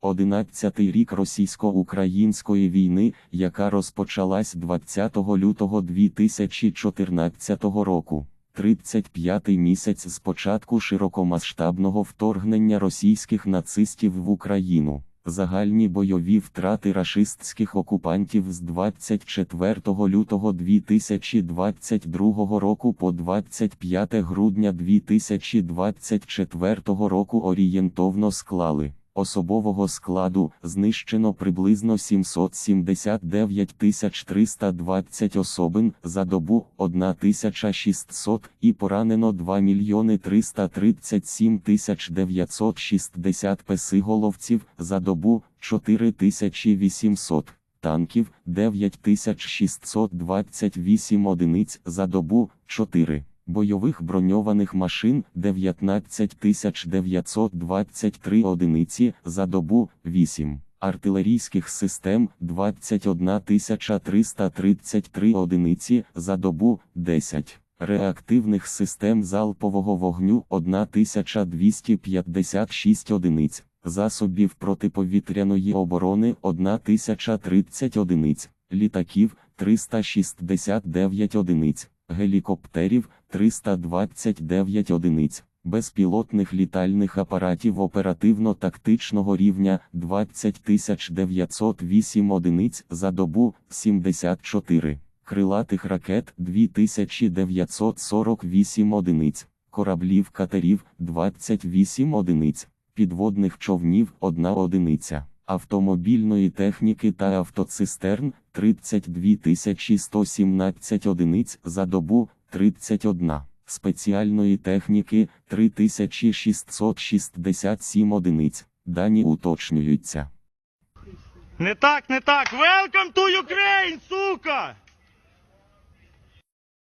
Одинадцятий рік російсько-української війни, яка розпочалась 20 лютого 2014 року. 35-й місяць з початку широкомасштабного вторгнення російських нацистів в Україну. Загальні бойові втрати рашистських окупантів з 24 лютого 2022 року по 25 грудня 2024 року орієнтовно склали. Особового складу знищено приблизно 779 320 особин за добу 1600 і поранено 2 мільйони 337 960 песиголовців за добу 4800 танків 9628 одиниць за добу 4 бойових броньованих машин 19923 одиниці за добу 8, артилерійських систем 21333 одиниці за добу 10, реактивних систем залпового вогню 1256 одиниць, засобів протиповітряної оборони 1030 одиниць, літаків 369 одиниць гелікоптерів 329 одиниць, безпілотних літальних апаратів оперативно-тактичного рівня 20 908 одиниць за добу 74, крилатих ракет 2948 одиниць, кораблів катерів 28 одиниць, підводних човнів 1 одиниця. Автомобільної техніки та автоцистерн 32 117 одиниць за добу 31, спеціальної техніки 3667 одиниць. Дані уточнюються. Не так, не так. Welcome to Ukraine, сука!